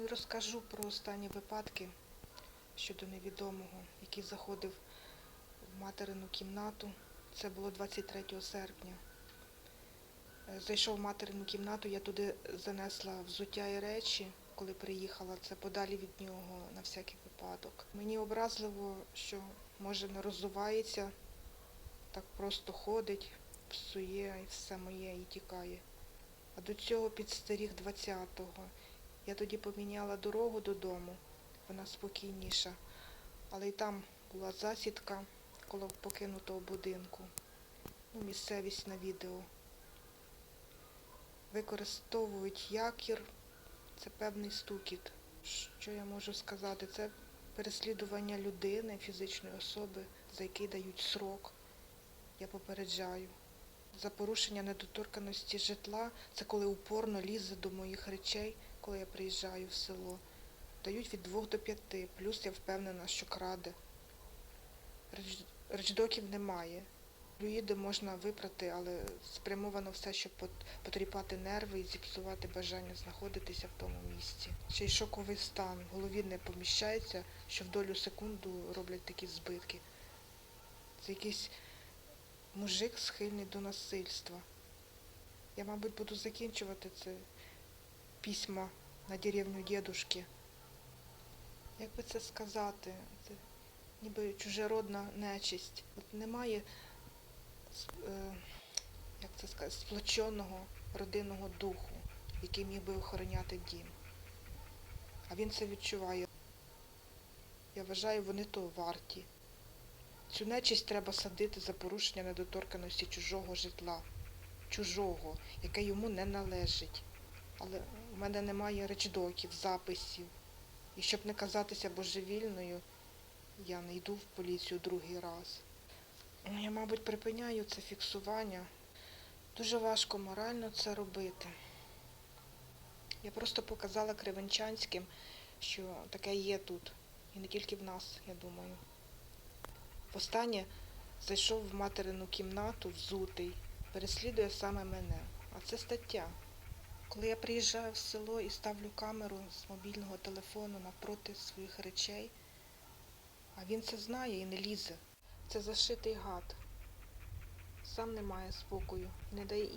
Ну розкажу про останні випадки щодо невідомого, який заходив в материну кімнату. Це було 23 серпня. Е, Зайшов в материну кімнату, я туди занесла взуття і речі, коли приїхала. Це подалі від нього на всякий випадок. Мені образливо, що може не роззувається, так просто ходить, псує і все моє і тікає. А до цього підстеріг 20-го. Я тоді поміняла дорогу додому, вона спокійніша, але й там була засідка коло покинутого будинку. Ну, місцевість на відео. Використовують якір, це певний стукіт. Що я можу сказати? Це переслідування людини, фізичної особи, за який дають срок. Я попереджаю. За порушення недоторканості житла це коли упорно лізе до моїх речей, коли я приїжджаю в село. Дають від 2 до 5, плюс я впевнена, що краде. Реч- Речдоків немає. Флюїди можна випрати, але спрямовано все, щоб потріпати нерви і зіпсувати бажання знаходитися в тому місці. Ще й шоковий стан. В голові не поміщається, що в долю секунду роблять такі збитки. Це якийсь мужик схильний до насильства. Я, мабуть, буду закінчувати це письма на деревню дідушки. Як би це сказати? Це ніби чужеродна нечисть. От немає е, як це сказати, сплоченого родинного духу, який міг би охороняти дім. А він це відчуває. Я вважаю, вони того варті. Цю нечисть треба садити за порушення недоторканості чужого житла, чужого, яке йому не належить. Але в мене немає речдоків, записів. І щоб не казатися божевільною, я не йду в поліцію другий раз. Ну, Я, мабуть, припиняю це фіксування. Дуже важко морально це робити. Я просто показала Кривенчанським, що таке є тут. І не тільки в нас, я думаю. Востаннє зайшов в материну кімнату взутий, переслідує саме мене. А це стаття. Коли я приїжджаю в село і ставлю камеру з мобільного телефону навпроти своїх речей, а він це знає і не лізе. Це зашитий гад. Сам не має спокою, не дає